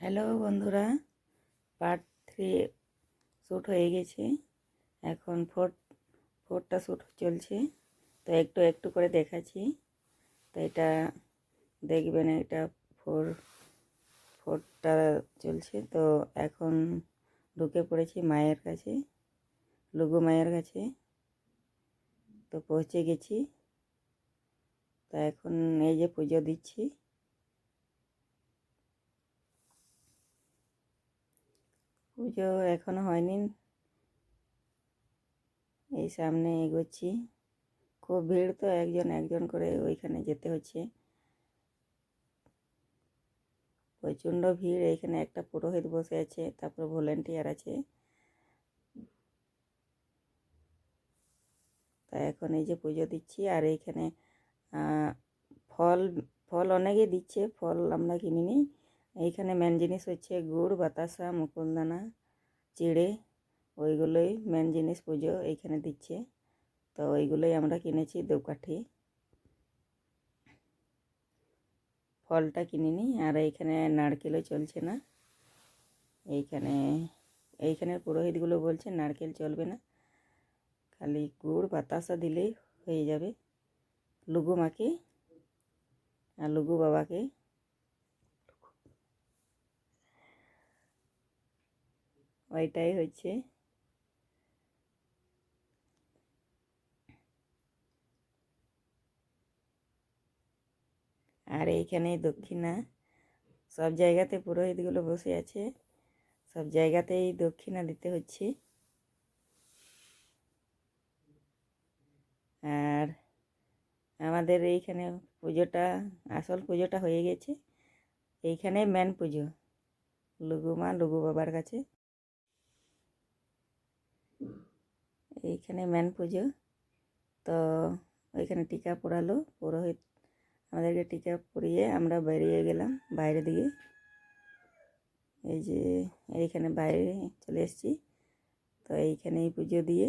Hello বন্ধুরা part three shoot হয়ে গেছে। এখন ফোর ফোরটা শ্যুট চলছে। তো একটু একটু করে দেখাচ্ছি। তো এটা দেখবেন এটা ফোর ফোরটা চলছে। তো এখন ঢুকে পড়েছি মায়ের কাছে, লুগু মায়ের কাছে। তো পৌঁছে গেছি। তা এখন এই যে পুজো দিচ্ছি। পুজো এখনও হয়নি। এই সামনে এগোচ্ছি। খুব ভিড় তো, একজন একজন করে ওইখানে যেতে হচ্ছে। প্রচণ্ড ভিড় এইখানে একটা পুরোহিত বসে আছে, তারপর ভলেন্টিয়ার আছে। তা এখন এই যে পুজো দিচ্ছি, আর এইখানে ফল ফল অনেকে দিচ্ছে, ফল আমরা কিনিনি। এইখানে মেন জিনিস হচ্ছে গুড়, বাতাসা মুকুলদানা চিড়ে, ওইগুলোই মেন জিনিস পুজো এইখানে দিচ্ছে। তো ওইগুলোই আমরা কিনেছি দোকাঠি ফলটা কিনিনি, আর এইখানে নারকেলও চলছে না। এইখানে, এইখানের পুরোহিতগুলো বলছে নারকেল চলবে না। খালি গুড়, বাতাসা দিলেই হয়ে যাবে। লুগু মাকে, আর লুগু বাবাকে। ওইটাই হচ্ছে। আর এইখানে দক্ষিণা। সব জায়গাতে পুরোহিতগুলো বসে আছে। সব জায়গাতেই দক্ষিণা দিতে হচ্ছে। আর আমাদের এইখানে পুজোটা, আসল পুজোটা হয়ে গেছে। এইখানে মেন পুজো। লুগু মা, লুগু বাবার কাছে। এইখানে ম্যান পুজো। তো ওইখানে টিকা পড়ালো। পুরোহিত আমাদেরকে টিকা পরিয়ে আমরা বেরিয়ে গেলাম বাইরে দিকে। এই যে এইখানে বাইরে চলে এসেছি। তো এইখানেই পুজো দিয়ে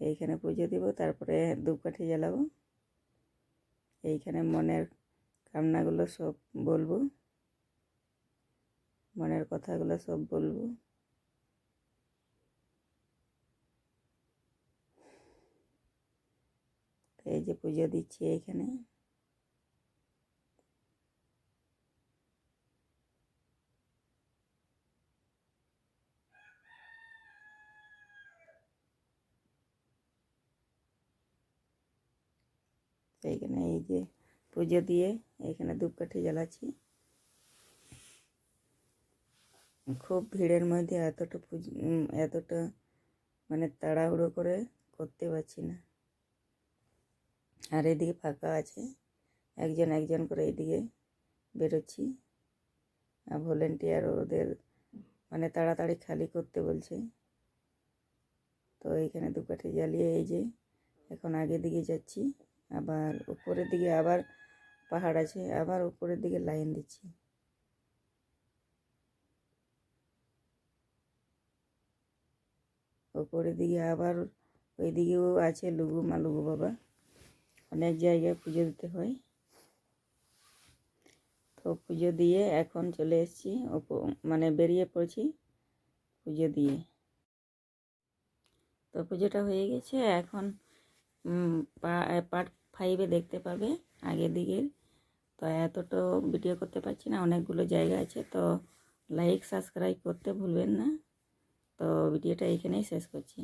এইখানে পুজো দিব, তারপরে ধূপকাঠি জ্বালাবো। এইখানে মনের কামনাগুলো সব বলব। মনের কথাগুলো সব বলব। এই যে পুজো দিচ্ছি এইখানে এইখানে এই যে পুজো দিয়ে এখানে ধূপকাঠি জ্বালাচ্ছি। খুব ভিড়ের মধ্যে এতটা পুজো এতটা মানে তাড়াহুড়ো করে করতে পারছি না। আর এদিকে ফাঁকা আছে। একজন একজন করে এইদিকে বেরোচ্ছি। আর ভলেন্টিয়ার ওদের মানে তাড়াতাড়ি খালি করতে বলছে। তো এইখানে দুপাটি জ্বালিয়ে এই যে এখন আগের দিকে যাচ্ছি, আবার উপরের দিকে আবার পাহাড় আছে, আবার উপরের দিকে লাইন দিচ্ছি। উপরের দিকে আবার ওই দিকেও আছে লুগু মা লুগু বাবা অনেক জায়গায় পুজো দিতে হয়। তো পুজো দিয়ে এখন চলে এসেছি মানে বেরিয়ে পড়ছি পুজো দিয়ে। তো পুজোটা হয়ে গেছে, এখন পার্ট ফাইভে দেখতে পাবে আগের দিকের। তো এতটা ভিডিও করতে পারছি না, অনেকগুলো জায়গা আছে, তো লাইক সাবস্ক্রাইব করতে ভুলবেন না। তো ভিডিওটা এখানেই শেষ করছি।